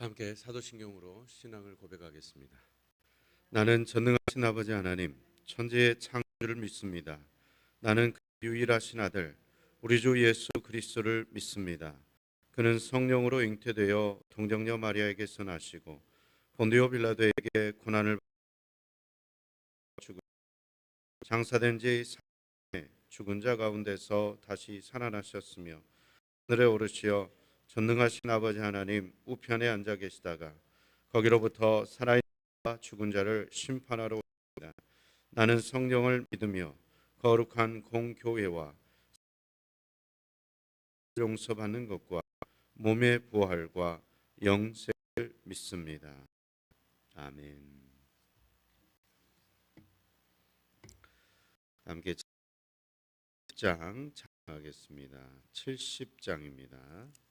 함께 사도신경으로 신앙을 고백하겠습니다. 나는 전능하신 아버지 하나님, 천지의 창조를 믿습니다. 나는 그 유일하신 아들, 우리 주 예수 그리스도를 믿습니다. 그는 성령으로 잉태되어 동정녀 마리아에게서 나시고 본디오 빌라도에게 고난을 장사된 지 3일 죽은 자 가운데서 다시 살아나셨으며 하늘에 오르시어 전능하신 아버지 하나님 우편에 앉아 계시다가 거기로부터 살아있는 자와 죽은 자를 심판하러 오십니다. 나는 성령을 믿으며 거룩한 공교회와 용서받는 것과 몸의 부활과 영생을 믿습니다. 아멘. 함께 70장 하겠습니다. 70장입니다.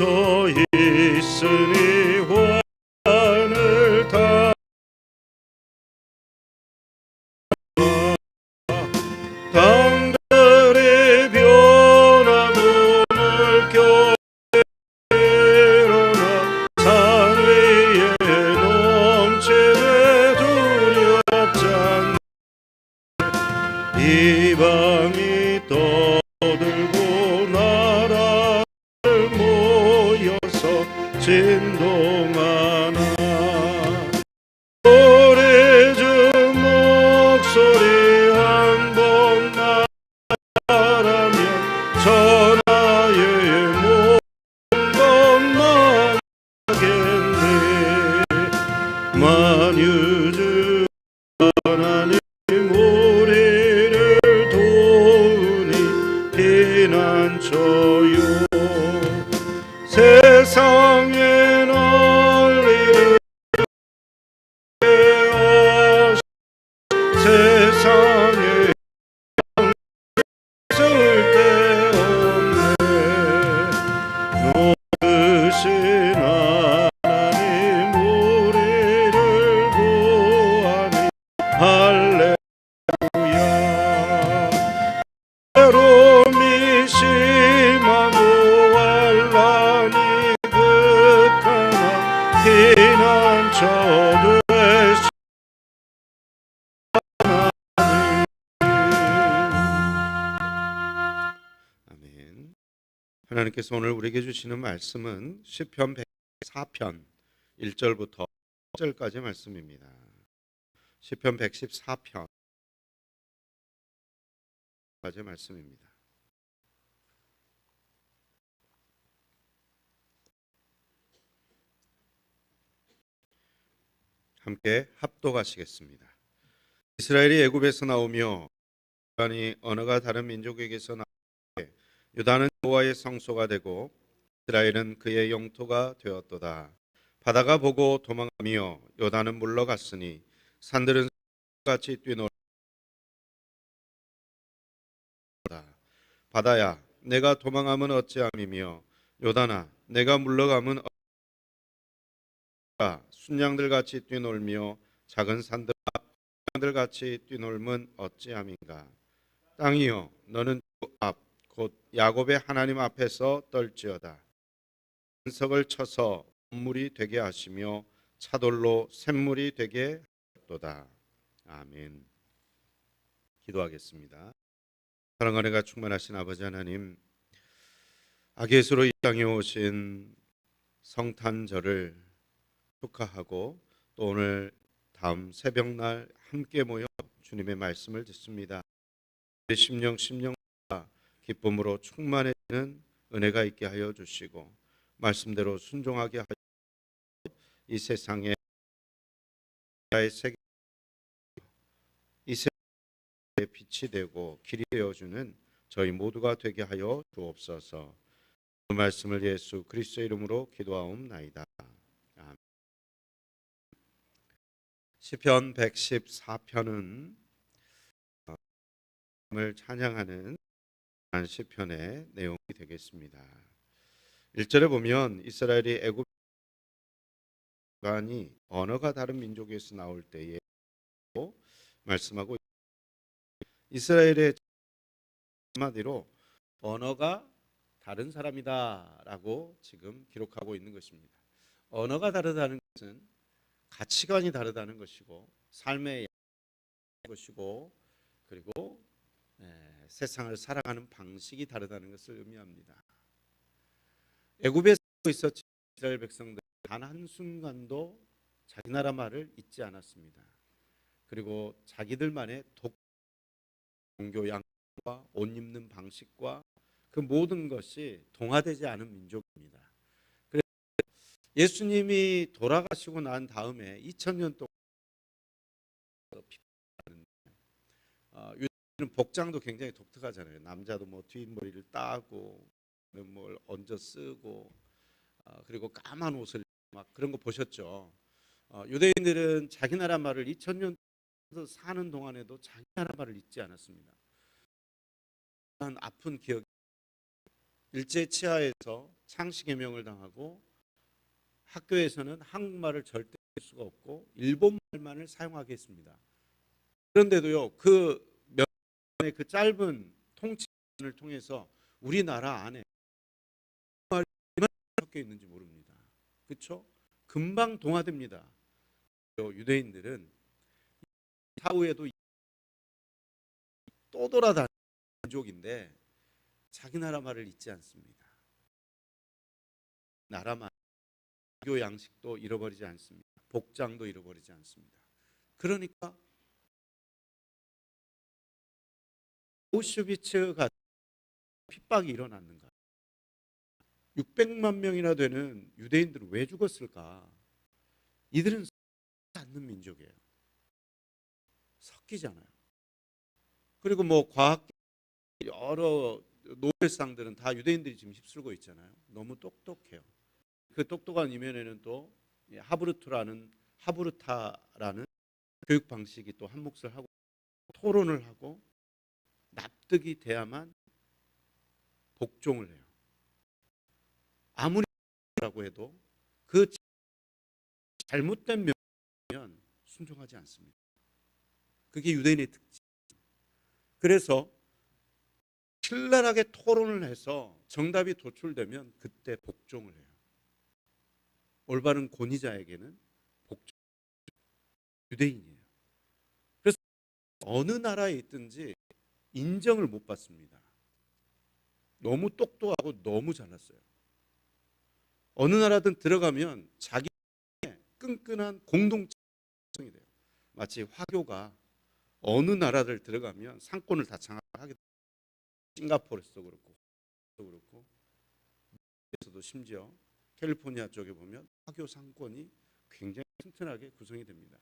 피난처 있으니 환을 다. 당달의 변화문을 껴일어나 산 위에 넘치네 두렵지 않네 이방이 떠 진 하나님께서 오늘 우리에게 주시는 말씀은 시편 104편 1절부터 10절까지 말씀입니다. 시편 114편 까지 말씀입니다. 함께 합독하시겠습니다. 이스라엘이 애굽에서 나오며 아니 언어가 다른 민족에게서 나 유다는 여호와의 성소가 되고 이스라엘은 그의 영토가 되었도다. 바다가 보고 도망하며 요단은 물러갔으니 산들은 같이 뛰놀다. 바다야, 내가 도망하면 어찌함이며 요단아, 내가 물러가면 어찌 순양들 같이 뛰놀며 작은 산들 들 같이 뛰놀면 어찌함인가. 땅이여, 너는 주 앞, 곧 야곱의 하나님 앞에서 떨지어다. 은석을 쳐서 물이 되게 하시며 차돌로 샘물이 되게 하도다. 아멘. 기도하겠습니다. 사랑과 은혜가 충만하신 아버지 하나님, 아기예수로 이 땅에 오신 성탄절을 축하하고 또 오늘 다음 새벽날 함께 모여 주님의 말씀을 듣습니다. 심령 심령과 기쁨으로 충만해지는 은혜가 있게 하여 주시고 말씀대로 순종하게 하여 이 세상에 의 세계 이 세상에 빛이 되고 길이 되어 주는 저희 모두가 되게 하여 주옵소서. 그 말씀을 예수 그리스도 이름으로 기도하옵나이다. 아멘. 시편 114편은 을 찬양하는 시편의 내용이 되겠습니다. 1절에 보면 이스라엘이 애굽 간이 언어가 다른 민족에서 나올 때에 말씀하고 이스라엘의 한마디로 언어가 다른 사람이다라고 지금 기록하고 있는 것입니다. 언어가 다르다는 것은 가치관이 다르다는 것이고 삶의 것이고 그리고 에, 세상을 살아가는 방식이 다르다는 것을 의미합니다. 애굽에 살고 있었던 이스라엘 백성들 단 한 순간도 자기 나라 말을 잊지 않았습니다. 그리고 자기들만의 독 종교 양과 옷 입는 방식과 그 모든 것이 동화되지 않은 민족입니다. 그래서 예수님이 돌아가시고 난 다음에 2000년 동안 어, 복장도 굉장히 독특하잖아요. 남자도 뭐 뒷머리를 따고 뭘 얹어 쓰고 어, 그리고 까만 옷을 막 그런 거 보셨죠. 어, 유대인들은 자기 나라 말을 2000년 사는 동안에도 자기 나라 말을 잊지 않았습니다. 한 아픈 기억 일제 치하에서 창씨 개명을 당하고 학교에서는 한국말을 절대 할 수가 없고 일본말만을 사용하게 했습니다. 그런데도요 그 그 짧은 통치를 통해서 우리나라 안에 말이 섞여 있는지 모릅니다. 그렇죠? 금방 동화됩니다. 유대인들은 사후에도 또 돌아다니는 민족인데 자기 나라 말을 잊지 않습니다. 나라만 교 양식도 잃어버리지 않습니다. 복장도 잃어버리지 않습니다. 그러니까 오슈비츠가 핍박이 일어났는가? 600만 명이나 되는 유대인들은 왜 죽었을까? 이들은 않는 민족이에요. 섞이잖아요. 그리고 뭐 과학 여러 노벨상들은 다 유대인들이 지금 휩쓸고 있잖아요. 너무 똑똑해요. 그 똑똑한 이면에는 또 하브르트라는 하브르타라는 교육 방식이 또 한 몫을 하고 토론을 하고 납득이 돼야만 복종을 해요. 아무리 라고 해도 그 잘못된 명면 순종하지 않습니다. 그게 유대인의 특징. 그래서 신랄하게 토론을 해서 정답이 도출되면 그때 복종을 해요. 올바른 권위자에게는 복종 유대인이에요. 그래서 어느 나라에 있든지 인정을 못 받습니다. 너무 똑똑하고 너무 잘났어요. 어느 나라든 들어가면 자기 끈끈한 공동체성이 돼요. 마치 화교가 어느 나라를 들어가면 상권을 다 장악하게 돼요. 싱가포르에서도 그렇고 또 그렇고 미국에서도 심지어 캘리포니아 쪽에 보면 화교 상권이 굉장히 튼튼하게 구성이 됩니다.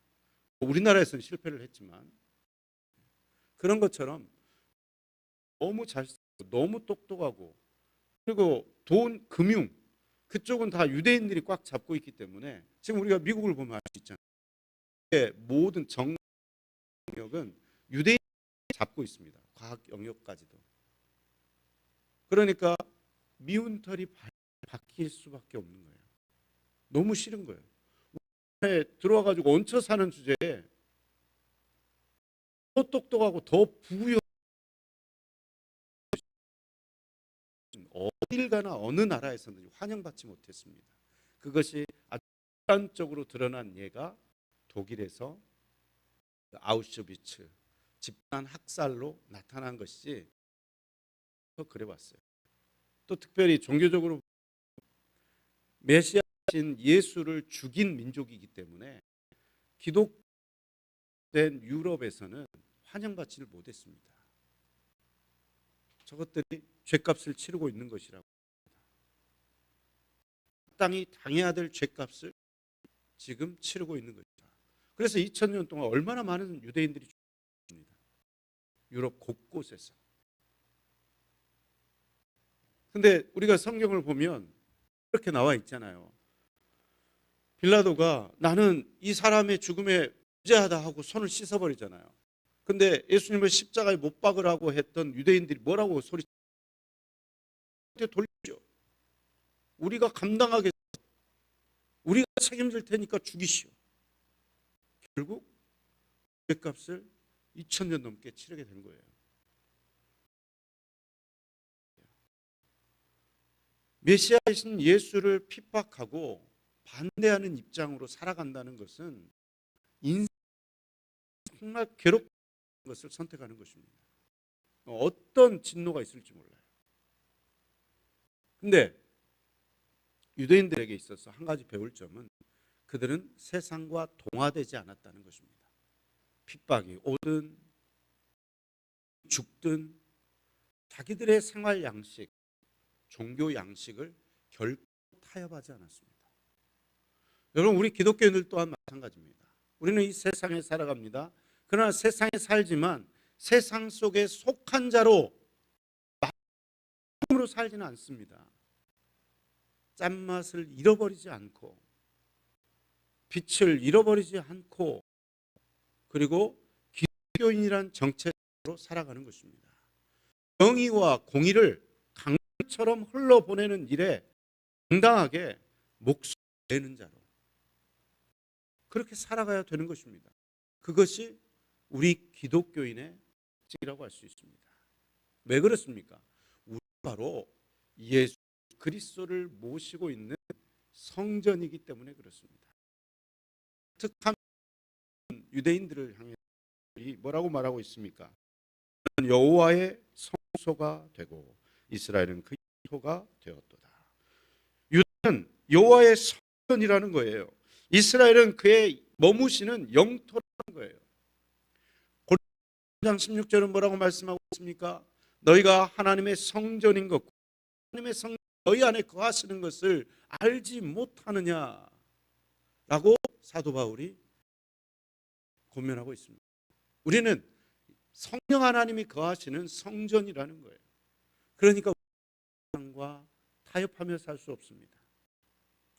우리나라에서는 실패를 했지만 그런 것처럼 너무 잘 쓰고 너무 똑똑하고 그리고 돈 금융 그쪽은 다 유대인들이 꽉 잡고 있기 때문에 지금 우리가 미국을 보면 알 수 있잖아요. 모든 정력은 유대인이 잡고 있습니다. 과학 영역까지도. 그러니까 미운 털이 바뀔 수밖에 없는 거예요. 너무 싫은 거예요. 우리나라에 들어와 가지고 얹혀 사는 주제에 더 똑똑하고 더 부유 어딜 가나 어느 나라에서는 환영받지 못했습니다. 그것이 아주 극단적으로 드러난 예가 독일에서 아우슈비츠 집단 학살로 나타난 것이지 그래 왔어요. 또 특별히 종교적으로 메시아신 예수를 죽인 민족이기 때문에 기독된 유럽에서는 환영받지를 못했습니다. 저것들이 죄값을 치르고 있는 것이라고 땅이 당해야 될 죄값을 지금 치르고 있는 것이다. 그래서 2000년 동안 얼마나 많은 유대인들이 죽습니다. 유럽 곳곳에서. 근데 우리가 성경을 보면 이렇게 나와 있잖아요. 빌라도가 나는 이 사람의 죽음에 무죄하다 하고 손을 씻어버리잖아요. 근데 예수님을 십자가에 못 박으라고 했던 유대인들이 뭐라고 소리 돌리죠. 우리가 감당하겠어. 우리가 책임질 테니까 죽이시오. 결국 죄값을 2000년 넘게 치르게 된 거예요. 메시아이신 예수를 핍박하고 반대하는 입장으로 살아간다는 것은 인생 정말 괴롭은 것을 선택하는 것입니다. 어떤 진노가 있을지 몰라요. 근데 유대인들에게 있어서 한 가지 배울 점은 그들은 세상과 동화되지 않았다는 것입니다. 핍박이 오든 죽든 자기들의 생활 양식, 종교 양식을 결코 타협하지 않았습니다. 여러분 우리 기독교인들 또한 마찬가지입니다. 우리는 이 세상에 살아갑니다. 그러나 세상에 살지만 세상 속에 속한 자로 마음으로 살지는 않습니다. 짠맛을 잃어버리지 않고 빛을 잃어버리지 않고 그리고 기독교인이란 정체로 살아가는 것입니다. 정의와 공의를 강처럼 흘러보내는 일에 당당하게 목숨 내는 자로 그렇게 살아가야 되는 것입니다. 그것이 우리 기독교인의 특징이라고 할 수 있습니다. 왜 그렇습니까? 우리 바로 예수 그리스도를 모시고 있는 성전이기 때문에 그렇습니다. 특한 유대인들을 향해 뭐라고 말하고 있습니까? 여호와의 성소가 되고 이스라엘은 그 소가 되었도다. 유다는 여호와의 성전이라는 거예요. 이스라엘은 그의 머무시는 영토라는 거예요. 장 16절은 뭐라고 말씀하고 있습니까? 너희가 하나님의 성전인 것, 하나님의 성 너희 안에 거하시는 것을 알지 못하느냐라고 사도 바울이 고면하고 있습니다. 우리는 성령 하나님이 거하시는 성전이라는 거예요. 그러니까 세상과 타협하며 살 수 없습니다.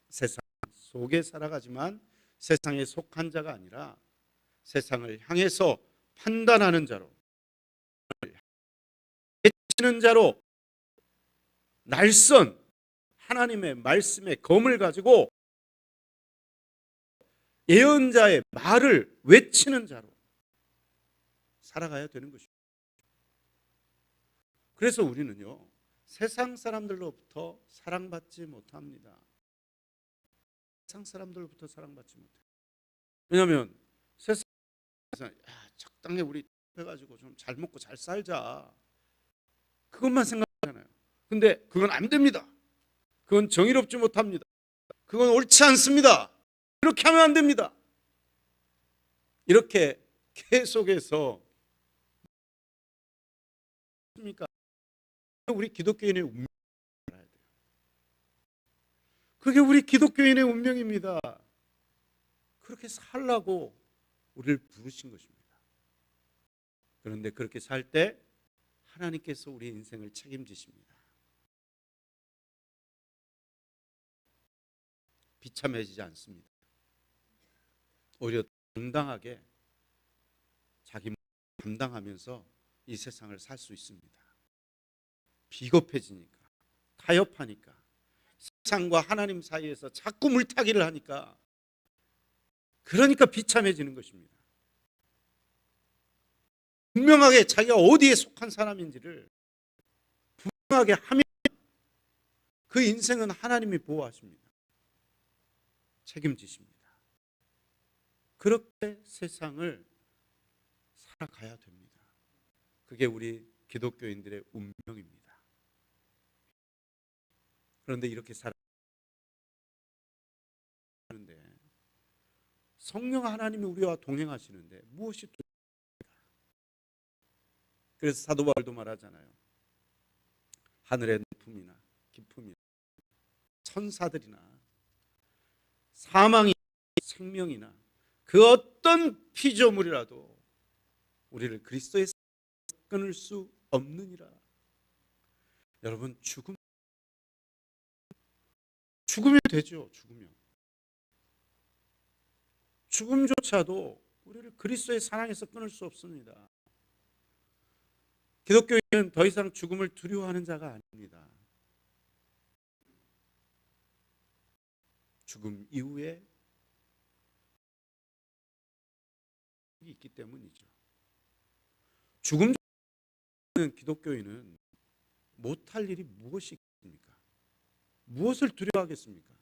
세상 속에 살아가지만 세상에 속한 자가 아니라 세상을 향해서 판단하는 자로 해치는 자로 날선 하나님의 말씀의 검을 가지고 예언자의 말을 외치는 자로 살아가야 되는 것입니다. 그래서 우리는요 세상 사람들로부터 사랑받지 못합니다. 세상 사람들로부터 사랑받지 못해요. 왜냐하면 야, 적당히 우리 해가지고 좀 잘 먹고 잘 살자. 그것만 생각하잖아요. 근데 그건 안 됩니다. 그건 정의롭지 못합니다. 그건 옳지 않습니다. 그렇게 하면 안 됩니다. 이렇게 계속해서 습니까? 우리 기독교인의 운명 알아야 돼요. 그게 우리 기독교인의 운명입니다. 그렇게 살라고 우리를 부르신 것입니다. 그런데 그렇게 살 때 하나님께서 우리 인생을 책임지십니다. 비참해지지 않습니다. 오히려 당당하게 자기 감당하면서 이 세상을 살 수 있습니다. 비겁해지니까, 타협하니까, 세상과 하나님 사이에서 자꾸 물타기를 하니까, 그러니까 비참해지는 것입니다. 분명하게 자기가 어디에 속한 사람인지를 분명하게 하면 그 인생은 하나님이 보호하십니다. 책임지십니다. 그렇게 세상을 살아가야 됩니다. 그게 우리 기독교인들의 운명입니다. 그런데 이렇게 살아가는데 성령 하나님이 우리와 동행하시는데 무엇이 또 그래서 사도 바울도 말하잖아요. 하늘의 높음이나 깊음이나 천사들이나 사망이 생명이나 그 어떤 피조물이라도 우리를 그리스도의 끊을 수 없느니라. 여러분 죽음 죽으면 되죠. 죽으면 죽음조차도 우리를 그리스도의 사랑에서 끊을 수 없습니다. 기독교인은 더 이상 죽음을 두려워하는 자가 아닙니다. 죽음 이후에 있기 때문이죠. 죽음 전에는 기독교인은 못할 일이 무엇이 있습니까? 무엇을 두려워하겠습니까?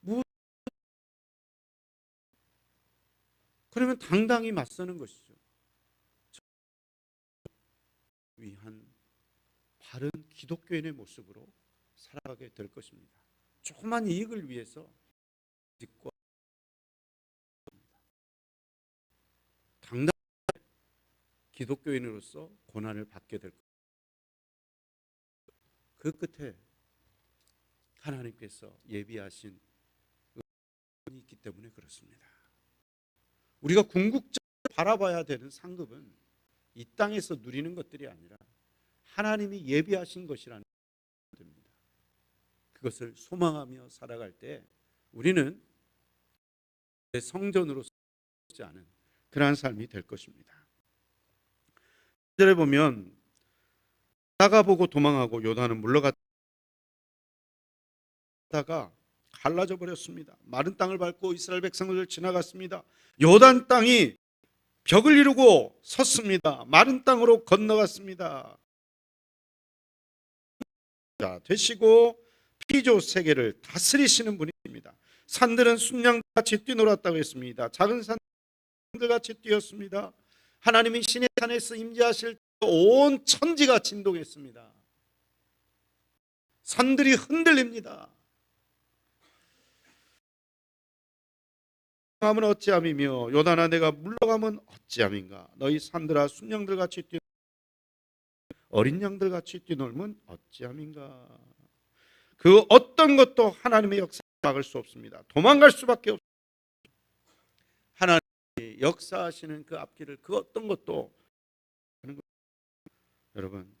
무엇 그러면 당당히 맞서는 것이죠. 위한 바른 기독교인의 모습으로 살아가게 될 것입니다. 조그만 이익을 위해서 짓고 당당 기독교인으로서 고난을 받게 될 것. 그 끝에 하나님께서 예비하신 은이 있기 때문에 그렇습니다. 우리가 궁극적으로 바라봐야 되는 상급은 이 땅에서 누리는 것들이 아니라 하나님이 예비하신 것이라는 됩니다. 그것을 소망하며 살아갈 때 우리는 성전으로 지 않은 그러한 삶이 될 것입니다. 절에 보면 나가보고 도망하고 요단은 물러갔다가 갈라져 버렸습니다. 마른 땅을 밟고 이스라엘 백성들 지나갔습니다. 요단 땅이 벽을 이루고 섰습니다. 마른 땅으로 건너갔습니다. 자, 되시고 피조 세계를 다스리시는 분입니다. 산들은 순양같이 뛰놀았다고 했습니다. 작은 산들 같이 뛰었습니다. 하나님이 신의 산에서 임재하실 때 온 천지가 진동했습니다. 산들이 흔들립니다. 하면 어찌함이며 요단아 내가 물러가면 어찌함인가? 너희 산들아 순양들 같이 뛰 어린 양들 같이 뛰놀면 어찌함인가? 그 어떤 것도 하나님의 역사를 막을 수 없습니다. 도망갈 수밖에 없습니다 하나님이 역사하시는 그 앞길을 그 어떤 것도. 여러분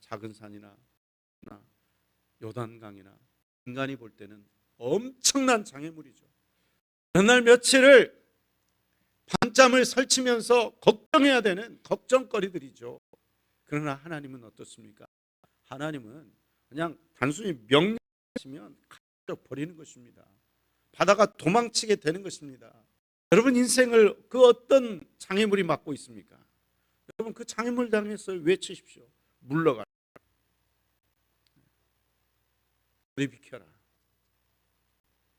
작은 산이나 요단강이나 인간이 볼 때는 엄청난 장애물이죠 어느 날 며칠을 밤잠을 설치면서 걱정해야 되는 걱정거리들이죠. 그러나 하나님은 어떻습니까? 하나님은 그냥 단순히 명령하시면 가져 버리는 것입니다. 바다가 도망치게 되는 것입니다. 여러분 인생을 그 어떤 장애물이 막고 있습니까? 여러분 그 장애물 당해서 외치십시오. 물러가. 우리 비켜라.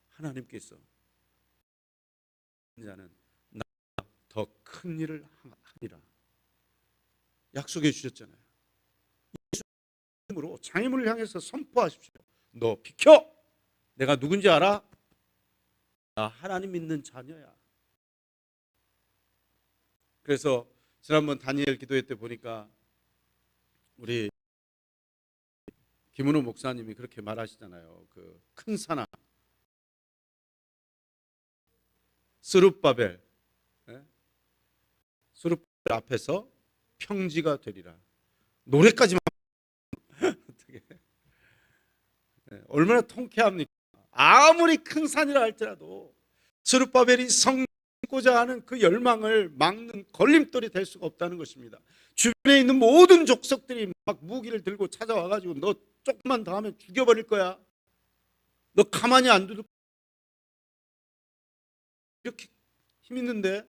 하나님께서 자는 나보다 더 큰 일을 하리라 약속해 주셨잖아요. 예수님으로 장애물을 향해서 선포하십시오. 너 비켜. 내가 누군지 알아? 나 하나님 믿는 자녀야. 그래서 지난번 다니엘 기도회 때 보니까 우리 김은호 목사님이 그렇게 말하시잖아요. 그큰 산아 스룹바벨 예? 스룹바벨 앞에서 평지가 되리라. 노래까지만 어떻게? 예, 얼마나 통쾌합니까? 아무리 큰 산이라 할지라도 스룹바벨이 성고자 하는 그 열망을 막는 걸림돌이 될 수가 없다는 것입니다. 주변에 있는 모든 족속들이 막 무기를 들고 찾아와 가지고 너 조금만 더 하면 죽여버릴 거야. 너 가만히 안 두고 이렇게 힘 있는데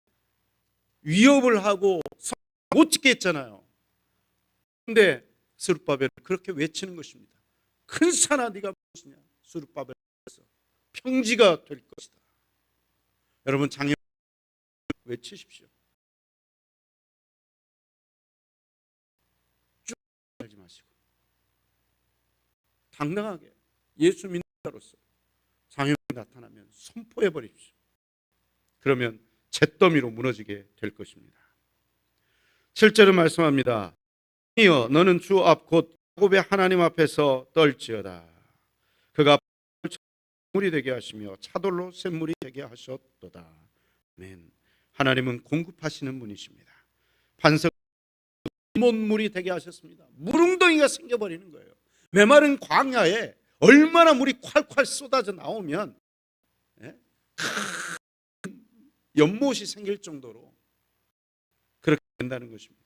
위협을 하고 못 짓게 했잖아요. 근데 스룹바벨은 그렇게 외치는 것입니다. 큰 산아 네가 무엇이냐? 스룹바벨에서 평지가 될 것이다. 여러분 장애 외치십시오. 쭉 살지 마시고 당당하게 예수 믿는 자로서 장애물이 나타나면 선포해 버립시오. 그러면 잿더미로 무너지게 될 것입니다. 7절은 말씀합니다. 이여 너는 주 앞 곧 야곱의 하나님 앞에서 떨지어다. 그가 물이 되게 하시며 차돌로 샘물이 되게 하셨도다. 아멘. 하나님은 공급하시는 분이십니다. 반석 mon물이 되게 하셨습니다. 물웅덩이가 생겨버리는 거예요. 메마른 광야에 얼마나 물이 콸콸 쏟아져 나오면 예? 연못이 생길 정도로 그렇게 된다는 것입니다.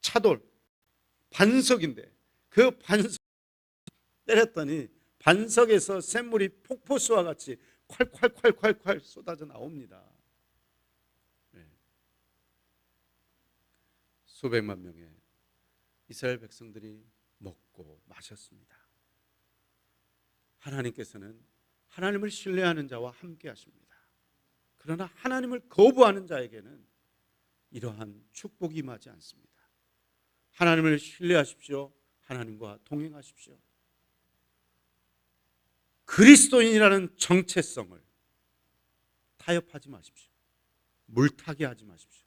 차돌 반석인데 그 반석 때렸더니 반석에서 샘물이 폭포수와 같이 콸콸콸콸콸 쏟아져 나옵니다. 네. 수백만 명의 이스라엘 백성들이 먹고 마셨습니다. 하나님께서는 하나님을 신뢰하는 자와 함께 하십니다. 그러나 하나님을 거부하는 자에게는 이러한 축복이 임하지 않습니다. 하나님을 신뢰하십시오. 하나님과 동행하십시오. 그리스도인이라는 정체성을 타협하지 마십시오. 물타기 하지 마십시오.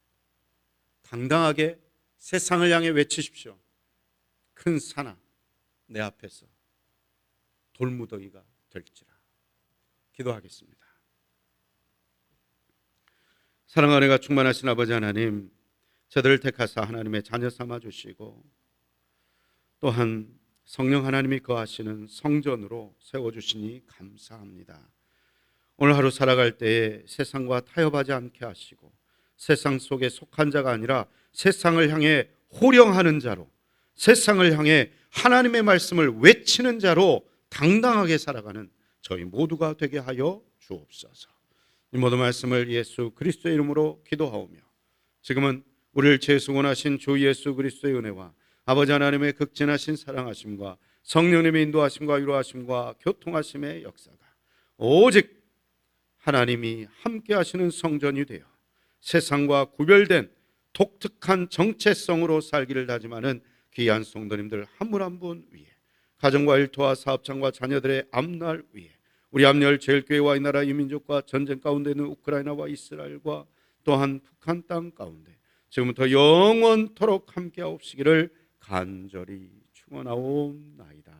당당하게 세상을 향해 외치십시오. 큰 산아 내 앞에서 돌무더기가 될지라. 기도하겠습니다. 사랑하는 가 충만하신 아버지 하나님, 저들을 택하사 하나님의 자녀 삼아 주시고 또한 성령 하나님이 거하시는 성전으로 세워 주시니 감사합니다. 오늘 하루 살아갈 때에 세상과 타협하지 않게 하시고 세상 속에 속한 자가 아니라 세상을 향해 호령하는 자로 세상을 향해 하나님의 말씀을 외치는 자로 당당하게 살아가는 저희 모두가 되게 하여 주옵소서. 이 모든 말씀을 예수 그리스도의 이름으로 기도하오며 지금은 우리를 재수원하신 주 예수 그리스도의 은혜와 아버지 하나님의 극진하신 사랑하심과 성령님의 인도하심과 위로하심과 교통하심의 역사가 오직 하나님이 함께 하시는 성전이 되어 세상과 구별된 독특한 정체성으로 살기를 다짐하는 귀한 성도님들 한 분 한 분 위에 가정과 일터와 사업장과 자녀들의 앞날 위에 우리 앞열 제일교회와 이 나라 이민족과 전쟁 가운데 있는 우크라이나와 이스라엘과 또한 북한 땅 가운데 지금부터 영원토록 함께하옵시기를 간절히 축원하옵나이다.